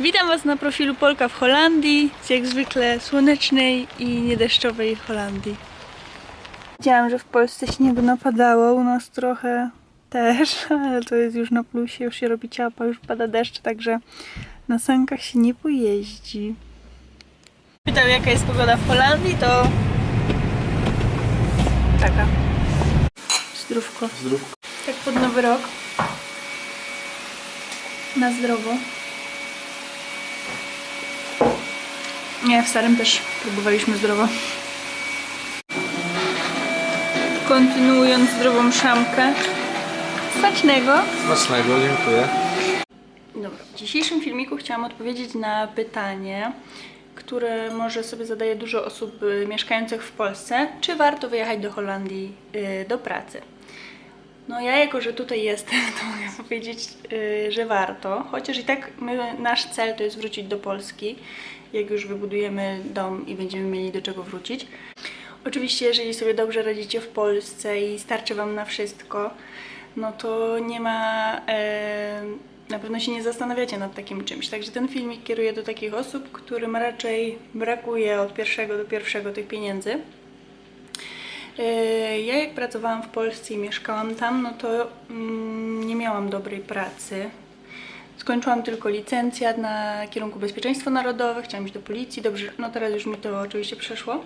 Witam Was na profilu Polka w Holandii, z jak zwykle słonecznej i niedeszczowej Holandii. Wiedziałam, że w Polsce śniegu napadało, u nas trochę też, ale to jest już na plusie, już się robi ciapa, już pada deszcz, także na sankach się nie pojeździ. Pytał jaka jest pogoda w Holandii, to taka. Zdrówko. Zdrówko. Tak pod nowy rok. Na zdrowo. Nie, w starym też próbowaliśmy zdrowo. Kontynuując zdrową szamkę. Smacznego. Smacznego, dziękuję. Dobra, w dzisiejszym filmiku chciałam odpowiedzieć na pytanie, które może sobie zadaje dużo osób y, mieszkających w Polsce. Czy warto wyjechać do Holandii y, do pracy? No ja jako, że tutaj jestem, to mogę powiedzieć, y, że warto. Chociaż i tak my, nasz cel to jest wrócić do Polski, jak już wybudujemy dom i będziemy mieli do czego wrócić. Oczywiście, jeżeli sobie dobrze radzicie w Polsce i starczy Wam na wszystko, no to nie ma. E, na pewno się nie zastanawiacie nad takim czymś. Także ten filmik kieruje do takich osób, którym raczej brakuje od pierwszego do pierwszego tych pieniędzy. E, Ja jak pracowałam w Polsce i mieszkałam tam, no to mm, nie miałam dobrej pracy. Skończyłam tylko licencjat na kierunku bezpieczeństwo narodowe, chciałam iść do policji, dobrze, no teraz już mi to oczywiście przeszło.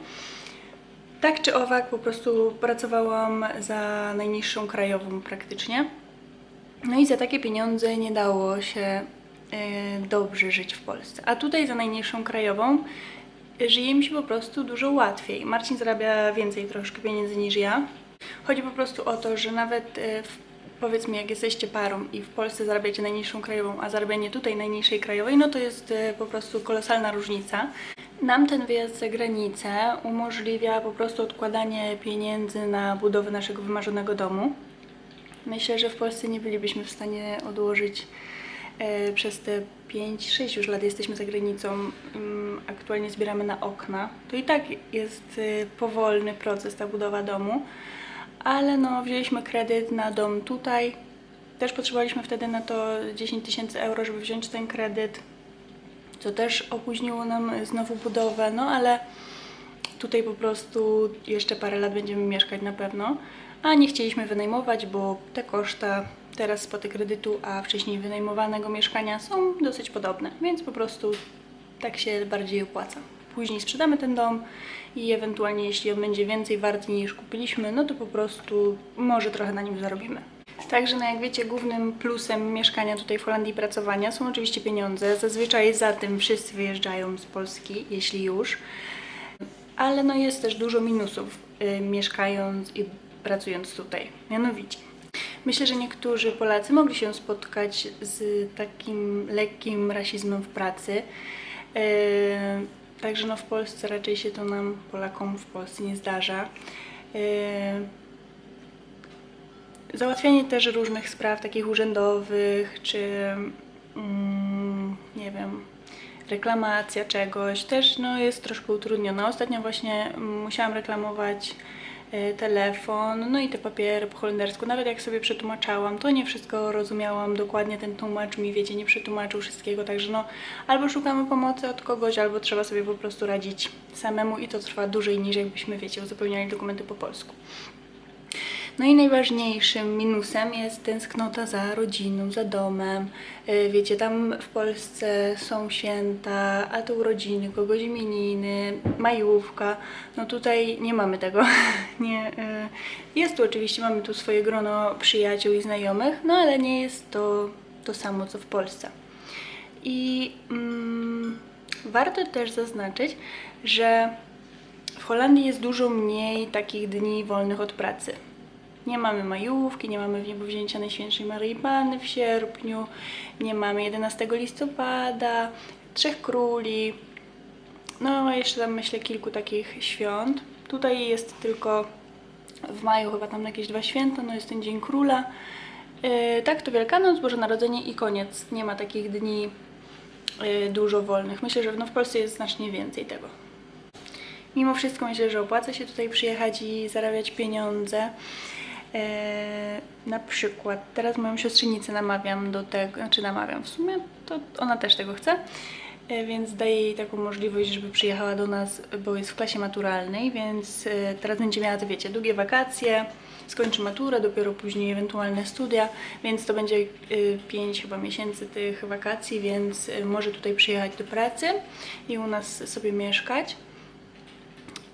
Tak czy owak, po prostu pracowałam za najniższą krajową praktycznie. No i za takie pieniądze nie dało się e, dobrze żyć w Polsce. A tutaj za najniższą krajową żyje mi się po prostu dużo łatwiej. Marcin zarabia więcej troszkę pieniędzy niż ja. Chodzi po prostu o to, że nawet e, w, powiedzmy jak jesteście parą i w Polsce zarabiacie najniższą krajową, a zarabianie tutaj najniższej krajowej, no to jest e, po prostu kolosalna różnica. Nam ten wyjazd za granicę umożliwia po prostu odkładanie pieniędzy na budowę naszego wymarzonego domu. Myślę, że w Polsce nie bylibyśmy w stanie odłożyć e, przez te 5-6 już lat jesteśmy za granicą. Mm, aktualnie zbieramy na okna. To i tak jest e, powolny proces ta budowa domu, ale no wzięliśmy kredyt na dom tutaj. Też potrzebowaliśmy wtedy na to 10 tysięcy euro, żeby wziąć ten kredyt, co też opóźniło nam znowu budowę, no ale tutaj po prostu jeszcze parę lat będziemy mieszkać na pewno, a nie chcieliśmy wynajmować, bo te koszta teraz spłaty kredytu, a wcześniej wynajmowanego mieszkania są dosyć podobne, więc po prostu tak się bardziej opłaca. Później sprzedamy ten dom i ewentualnie jeśli on będzie więcej wart niż kupiliśmy, no to po prostu może trochę na nim zarobimy. Także, no jak wiecie, głównym plusem mieszkania tutaj w Holandii pracowania są oczywiście pieniądze. Zazwyczaj za tym wszyscy wyjeżdżają z Polski, jeśli już ale no jest też dużo minusów y, mieszkając i pracując tutaj. Mianowicie, myślę, że niektórzy Polacy mogli się spotkać z takim lekkim rasizmem w pracy. Y, także no w Polsce raczej się to nam, Polakom w Polsce nie zdarza. Y, załatwianie też różnych spraw takich urzędowych, czy mm, nie wiem, reklamacja czegoś też no, jest troszkę utrudniona. Ostatnio właśnie mm, musiałam reklamować e, telefon, no i te papiery po holendersku. Nawet jak sobie przetłumaczałam, to nie wszystko rozumiałam dokładnie. Ten tłumacz mi, wiecie, nie przetłumaczył wszystkiego, także no albo szukamy pomocy od kogoś, albo trzeba sobie po prostu radzić samemu i to trwa dłużej niż jakbyśmy, wiecie, uzupełniali dokumenty po polsku. No i najważniejszym minusem jest tęsknota za rodziną, za domem. Yy, Wiecie, tam w Polsce są święta, a to urodziny, kogoś imieniny, majówka. No tutaj nie mamy tego. nie, yy, jest tu oczywiście, mamy tu swoje grono przyjaciół i znajomych, no ale nie jest to to samo co w Polsce. I mm, warto też zaznaczyć, że w Holandii jest dużo mniej takich dni wolnych od pracy. Nie mamy majówki, nie mamy wniebowzięcia Najświętszej Maryi Panny w sierpniu, nie mamy 11 listopada, Trzech Króli, no jeszcze tam myślę kilku takich świąt. Tutaj jest tylko w maju chyba tam jakieś dwa święta, no jest ten Dzień Króla. Yy, tak, to Wielkanoc, Boże Narodzenie i koniec. Nie ma takich dni yy, dużo wolnych. Myślę, że no w Polsce jest znacznie więcej tego. Mimo wszystko myślę, że opłaca się tutaj przyjechać i zarabiać pieniądze. Eee, na przykład teraz moją siostrzenicę namawiam do tego, znaczy namawiam w sumie, to ona też tego chce. E, Więc daję jej taką możliwość, żeby przyjechała do nas, bo jest w klasie maturalnej, więc e, teraz będzie miała, to wiecie, długie wakacje, skończy maturę, dopiero później ewentualne studia, więc to będzie 5 chyba miesięcy tych wakacji, więc e, może tutaj przyjechać do pracy i u nas sobie mieszkać.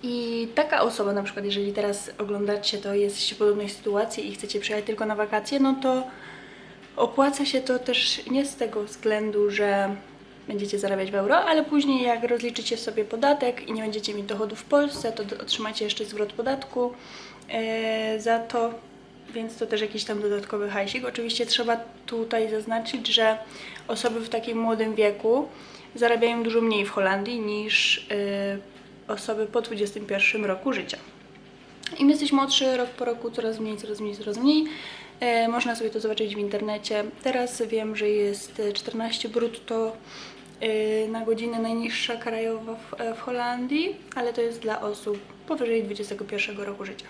I taka osoba, na przykład, jeżeli teraz oglądacie to, jesteście w podobnej sytuacji i chcecie przyjechać tylko na wakacje, no to opłaca się to też nie z tego względu, że będziecie zarabiać w euro, ale później jak rozliczycie sobie podatek i nie będziecie mieć dochodu w Polsce, to otrzymacie jeszcze zwrot podatku e, za to, więc to też jakiś tam dodatkowy hajsik. Oczywiście trzeba tutaj zaznaczyć, że osoby w takim młodym wieku zarabiają dużo mniej w Holandii niż e, osoby po 21 roku życia. Im jesteś młodszy, rok po roku coraz mniej, coraz mniej, coraz mniej. E, można sobie to zobaczyć w internecie. Teraz wiem, że jest e, 14 brutto e, na godzinę najniższa krajowa w, e, w Holandii, ale to jest dla osób powyżej 21 roku życia.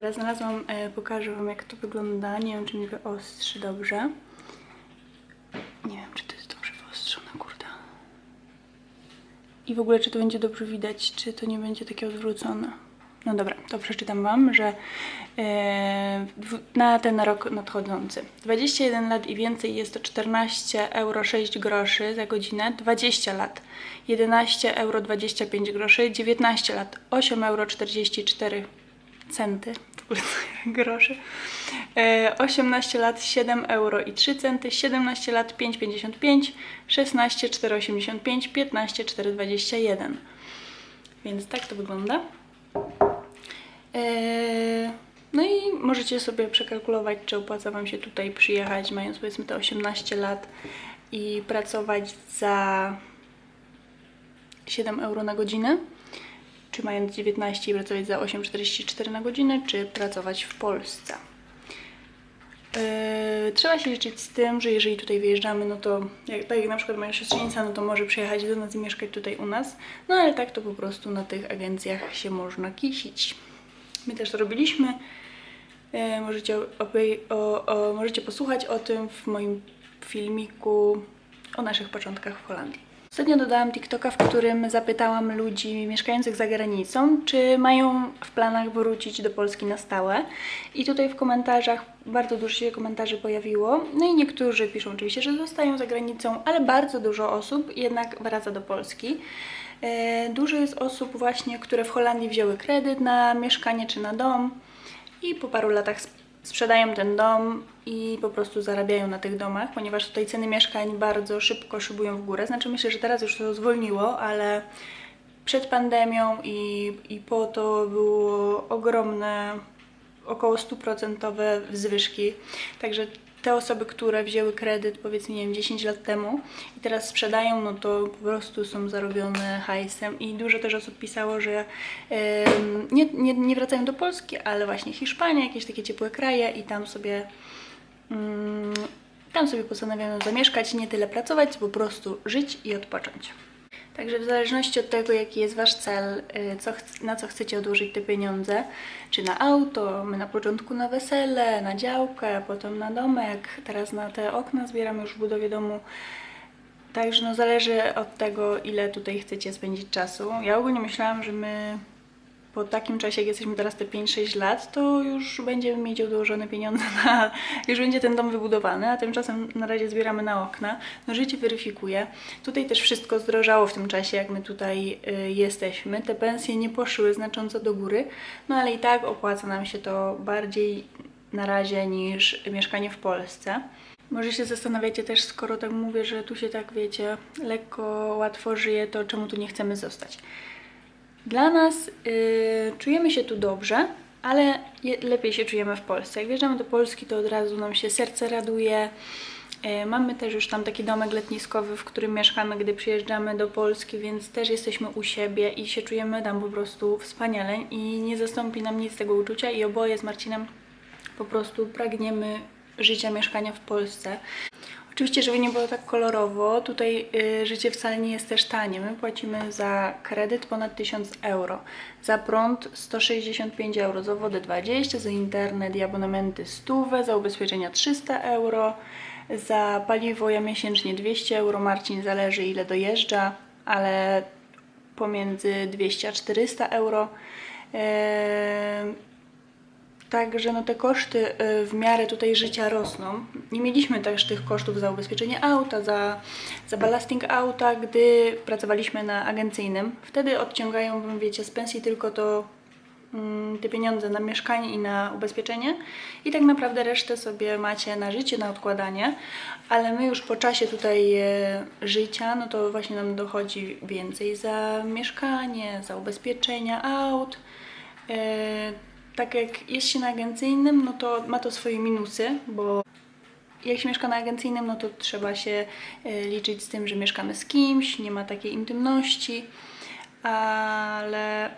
Teraz znalazłam, e, pokażę Wam jak to wygląda. Nie wiem, czy mi wyostrzy dobrze. Nie wiem, czy to jest dobrze wyostrzone, kurde. I w ogóle, czy to będzie dobrze widać, czy to nie będzie takie odwrócone. No dobra, to przeczytam Wam, że dwu- na ten rok nadchodzący 21 lat i więcej jest to 14 euro 6 groszy za godzinę, 20 lat 11 euro 25 groszy, 19 lat 8 euro 44 centy, w ogóle groszy, e, 18 lat 7 euro i 3 centy, 17 lat 5,55, 16 4,85, 15 4,21. Więc tak to wygląda. Eee, No i możecie sobie przekalkulować, czy opłaca Wam się tutaj przyjechać, mając powiedzmy te 18 lat i pracować za 7 euro na godzinę, czy mając 19 i pracować za 8,44 na godzinę, czy pracować w Polsce. Yy, trzeba się liczyć z tym, że jeżeli tutaj wyjeżdżamy, no to jak, tak jak na przykład moja siostrzenica, no to może przyjechać do nas i mieszkać tutaj u nas. No ale tak to po prostu na tych agencjach się można kisić. My też to robiliśmy. Yy, możecie, o, o, możecie posłuchać o tym w moim filmiku o naszych początkach w Holandii. Ostatnio dodałam TikToka, w którym zapytałam ludzi mieszkających za granicą, czy mają w planach wrócić do Polski na stałe. I tutaj w komentarzach bardzo dużo się komentarzy pojawiło. No i niektórzy piszą oczywiście, że zostają za granicą, ale bardzo dużo osób jednak wraca do Polski. E, Dużo jest osób właśnie, które w Holandii wzięły kredyt na mieszkanie czy na dom i po paru latach sprzedają ten dom i po prostu zarabiają na tych domach, ponieważ tutaj ceny mieszkań bardzo szybko szybują w górę. Znaczy myślę, że teraz już to zwolniło, ale przed pandemią i, i po to było ogromne, około 100% zwyżki. Także te osoby, które wzięły kredyt powiedzmy, nie wiem, 10 lat temu i teraz sprzedają, no to po prostu są zarobione hajsem i dużo też osób pisało, że em, nie, nie, nie wracają do Polski, ale właśnie Hiszpania, jakieś takie ciepłe kraje i tam sobie mm, tam sobie postanawiają zamieszkać, nie tyle pracować, co po prostu żyć i odpocząć. Także w zależności od tego, jaki jest Wasz cel, y, co, na co chcecie odłożyć te pieniądze, czy na auto, my na początku na wesele, na działkę, potem na domek, teraz na te okna zbieramy już w budowie domu. Także no zależy od tego, ile tutaj chcecie spędzić czasu. Ja ogólnie myślałam, że my po takim czasie, jak jesteśmy teraz te 5-6 lat, to już będziemy mieć odłożone pieniądze na... już będzie ten dom wybudowany, a tymczasem na razie zbieramy na okna. No życie weryfikuje. Tutaj też wszystko zdrożało w tym czasie, jak my tutaj y, jesteśmy. Te pensje nie poszły znacząco do góry, no ale i tak opłaca nam się to bardziej na razie niż mieszkanie w Polsce. Może się zastanawiacie też, skoro tak mówię, że tu się tak, wiecie, lekko, łatwo żyje, to czemu tu nie chcemy zostać? Dla nas y, czujemy się tu dobrze, ale je, lepiej się czujemy w Polsce. Jak wjeżdżamy do Polski, to od razu nam się serce raduje. Y, mamy też już tam taki domek letniskowy, w którym mieszkamy, gdy przyjeżdżamy do Polski, więc też jesteśmy u siebie i się czujemy tam po prostu wspaniale i nie zastąpi nam nic tego uczucia i oboje z Marcinem po prostu pragniemy życia, mieszkania w Polsce. Oczywiście, żeby nie było tak kolorowo, tutaj y, życie wcale nie jest też tanie. My płacimy za kredyt ponad 1000 euro, za prąd 165 euro, za wodę 20, za internet i abonamenty 100, za ubezpieczenia 300 euro, Za paliwo ja miesięcznie 200 euro, Marcin zależy ile dojeżdża, ale pomiędzy 200 a 400 euro. Eee, Także no te koszty y, w miarę tutaj życia rosną. Nie mieliśmy też tych kosztów za ubezpieczenie auta, za, za ballasting auta, gdy pracowaliśmy na agencyjnym. Wtedy odciągają, wiecie, z pensji tylko to mm, te pieniądze na mieszkanie i na ubezpieczenie i tak naprawdę resztę sobie macie na życie, na odkładanie, ale my już po czasie tutaj e, życia, no to właśnie nam dochodzi więcej za mieszkanie, za ubezpieczenia aut. Tak jak jest się na agencyjnym, no to ma to swoje minusy, bo jak się mieszka na agencyjnym, no to trzeba się e, liczyć z tym, że mieszkamy z kimś, nie ma takiej intymności, ale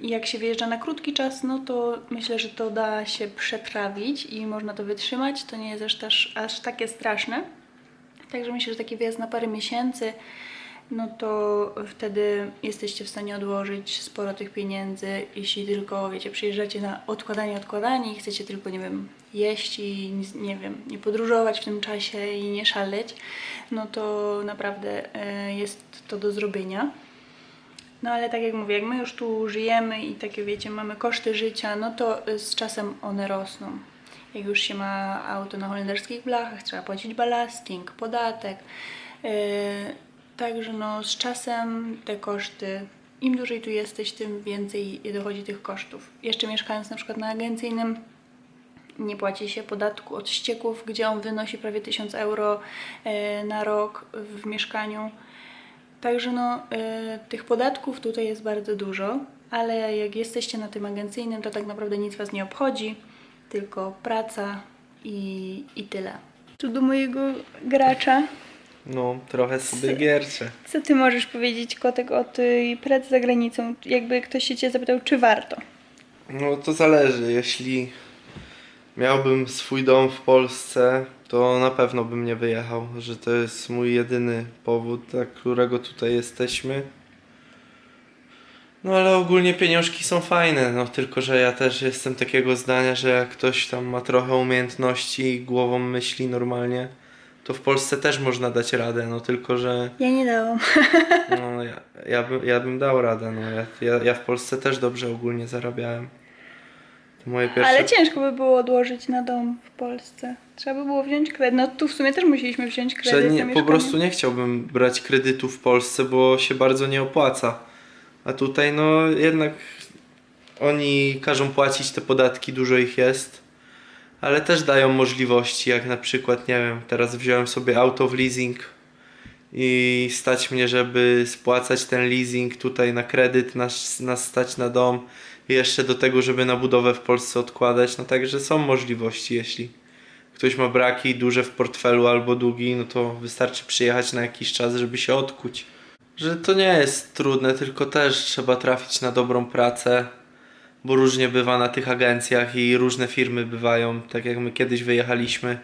jak się wyjeżdża na krótki czas, no to myślę, że to da się przetrawić i można to wytrzymać. To nie jest aż, aż, aż takie straszne. Także myślę, że taki wyjazd na parę miesięcy, no to wtedy jesteście w stanie odłożyć sporo tych pieniędzy, jeśli tylko, wiecie, przyjeżdżacie na odkładanie, odkładanie i chcecie tylko, nie wiem, jeść i, nie wiem, nie podróżować w tym czasie i nie szaleć, no to naprawdę e, jest to do zrobienia. No ale tak jak mówię, jak my już tu żyjemy i takie wiecie, mamy koszty życia, no to y, z czasem one rosną. Jak już się ma auto na holenderskich blachach, trzeba płacić ballasting, podatek. Yy, także no z czasem te koszty, im dłużej tu jesteś, tym więcej dochodzi tych kosztów. Jeszcze mieszkając na przykład na agencyjnym, nie płaci się podatku od ścieków, gdzie on wynosi prawie 1000 euro e, na rok w mieszkaniu. Także no, y, tych podatków tutaj jest bardzo dużo, ale jak jesteście na tym agencyjnym, to tak naprawdę nic Was nie obchodzi, tylko praca i, i tyle. Tu do mojego gracza. No, trochę sobie gierczę. Co Ty możesz powiedzieć, Kotek, o tej pracy za granicą? Jakby ktoś się Cię zapytał, czy warto? No to zależy. Jeśli miałbym swój dom w Polsce, to na pewno bym nie wyjechał. Że to jest mój jedyny powód, dla którego tutaj jesteśmy. No ale ogólnie pieniążki są fajne, no tylko że ja też jestem takiego zdania, że jak ktoś tam ma trochę umiejętności i głową myśli normalnie, to w Polsce też można dać radę, no tylko że Ja nie dałam. no, ja, ja, bym, ja bym dał radę, no ja, ja, ja w Polsce też dobrze ogólnie zarabiałem. To moje pierwsze... Ale ciężko by było odłożyć na dom w Polsce. Trzeba by było wziąć kredyt. No tu w sumie też musieliśmy wziąć kredyt nie, po prostu nie chciałbym brać kredytu w Polsce, bo się bardzo nie opłaca. A tutaj no jednak oni każą płacić te podatki, dużo ich jest, ale też dają możliwości, jak na przykład, nie wiem, teraz wziąłem sobie auto w leasing i stać mnie, żeby spłacać ten leasing tutaj na kredyt, nas, nas stać na dom i jeszcze do tego, żeby na budowę w Polsce odkładać, no także są możliwości, jeśli ktoś ma braki duże w portfelu albo długi, no to wystarczy przyjechać na jakiś czas, żeby się odkuć. Że to nie jest trudne, tylko też trzeba trafić na dobrą pracę, bo różnie bywa na tych agencjach i różne firmy bywają. Tak jak my kiedyś wyjechaliśmy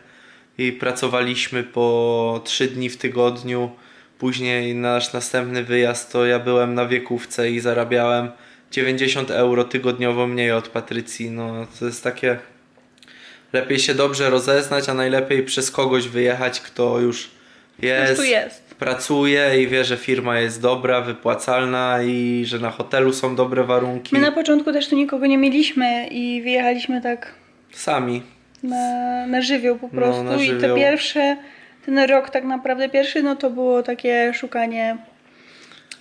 i pracowaliśmy po 3 dni w tygodniu, później nasz następny wyjazd to ja byłem na wiekówce i zarabiałem 90 euro tygodniowo mniej od Patrycji. No to jest takie lepiej się dobrze rozeznać, a najlepiej przez kogoś wyjechać, kto już jest, tu jest. pracuje i wie, że firma jest dobra, wypłacalna i że na hotelu są dobre warunki. My na początku też tu nikogo nie mieliśmy i wyjechaliśmy tak Sami. na, na żywioł po No, prostu. na I te żywioł. pierwsze, ten rok tak naprawdę pierwszy, no to było takie szukanie,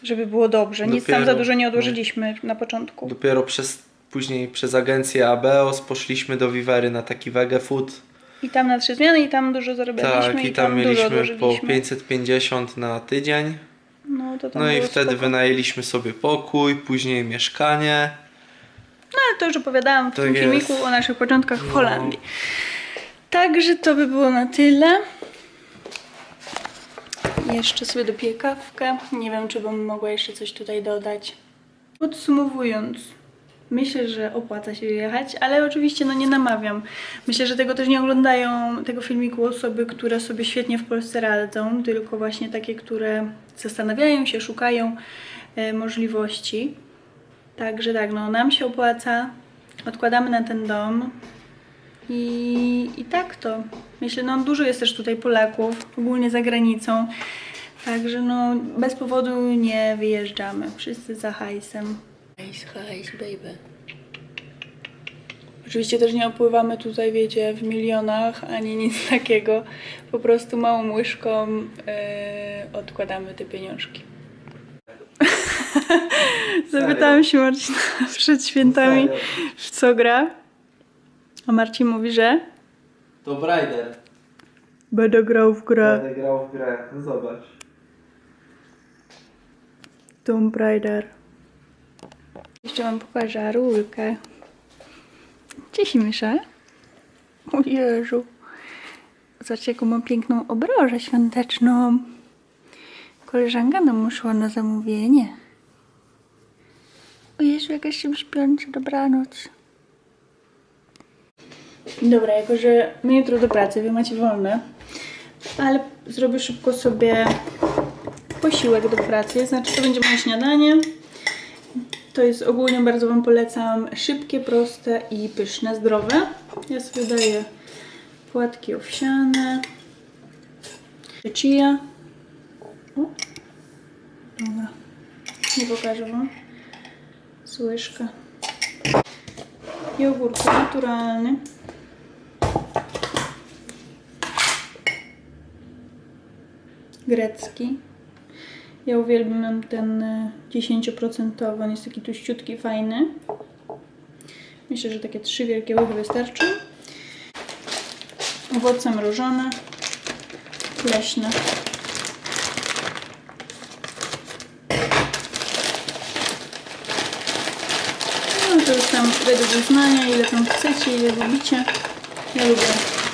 żeby było dobrze. Nic tam za dużo nie no. odłożyliśmy na początku. Dopiero przez, później przez agencję Abeos poszliśmy do Vivery na taki wege food. I tam na trzy zmiany i tam dużo zarobiliśmy Tak, i, i tam mieliśmy po odłożyliśmy. 550 na tydzień. No, to tam No i wtedy spoko. wynajęliśmy sobie pokój, później mieszkanie. No ale to już opowiadałam w Tak tym jest. filmiku o naszych początkach w No. Holandii. Także to by było na tyle. Jeszcze sobie dopiję kawkę. Nie wiem, czy bym mogła jeszcze coś tutaj dodać. Podsumowując, myślę, że opłaca się jechać, ale oczywiście no nie namawiam. Myślę, że tego też nie oglądają tego filmiku osoby, które sobie świetnie w Polsce radzą, tylko właśnie takie, które zastanawiają się, szukają e, możliwości. Także tak, no nam się opłaca. Odkładamy na ten dom. I, I tak to. Myślę, no dużo jest też tutaj Polaków, ogólnie za granicą. Także no bez powodu nie wyjeżdżamy. Wszyscy za hajsem. Hajs, hajs, baby. Oczywiście też nie opływamy tutaj, wiecie, w milionach ani nic takiego. Po prostu małą łyżką yy, odkładamy te pieniążki. Zapytałam się Marcina przed świętami, w co gra. A Marcin mówi, że To Brider. będę grał w grę Będę grał w grę, no zobacz. Tomb Raider. Jeszcze wam pokażę rulkę. Cześć Mysza. O Jezu. Zobaczcie jaką mam piękną obrożę świąteczną. Koleżanka nam szła na zamówienie. O Jezu, jakaś się śpiąca, dobranoc. Dobra, jako że my jutro do pracy, wy macie wolne, ale zrobię szybko sobie posiłek do pracy, znaczy to będzie moje śniadanie. To jest ogólnie bardzo Wam polecam szybkie, proste i pyszne, zdrowe. Ja sobie daję płatki owsiane, chia. O, dobra, nie pokażę Wam. Słyszka. Jogurt naturalny. Grecki. Ja uwielbiam ten y, 10%, on jest taki tuściutki, fajny. Myślę, że takie trzy wielkie łychy wystarczą. Owoce mrożone, leśne. No to już tam według uznania, ile tam chcecie, ile lubicie. Ja lubię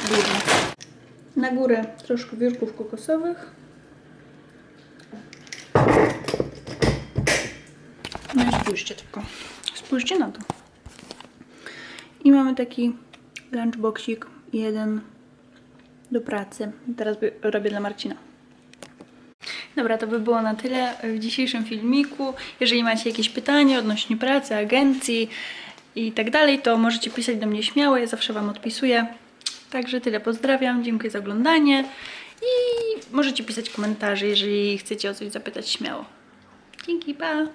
dużo. Na górę troszkę wiórków kokosowych. No i spójrzcie tylko. Spójrzcie na to. I mamy taki lunchboxik jeden do pracy. Teraz robię dla Marcina. Dobra, to by było na tyle w dzisiejszym filmiku. Jeżeli macie jakieś pytania odnośnie pracy, agencji i tak dalej, to możecie pisać do mnie śmiało, ja zawsze Wam odpisuję. Także tyle, pozdrawiam, dziękuję za oglądanie i możecie pisać komentarze, jeżeli chcecie o coś zapytać śmiało. Dzięki, pa!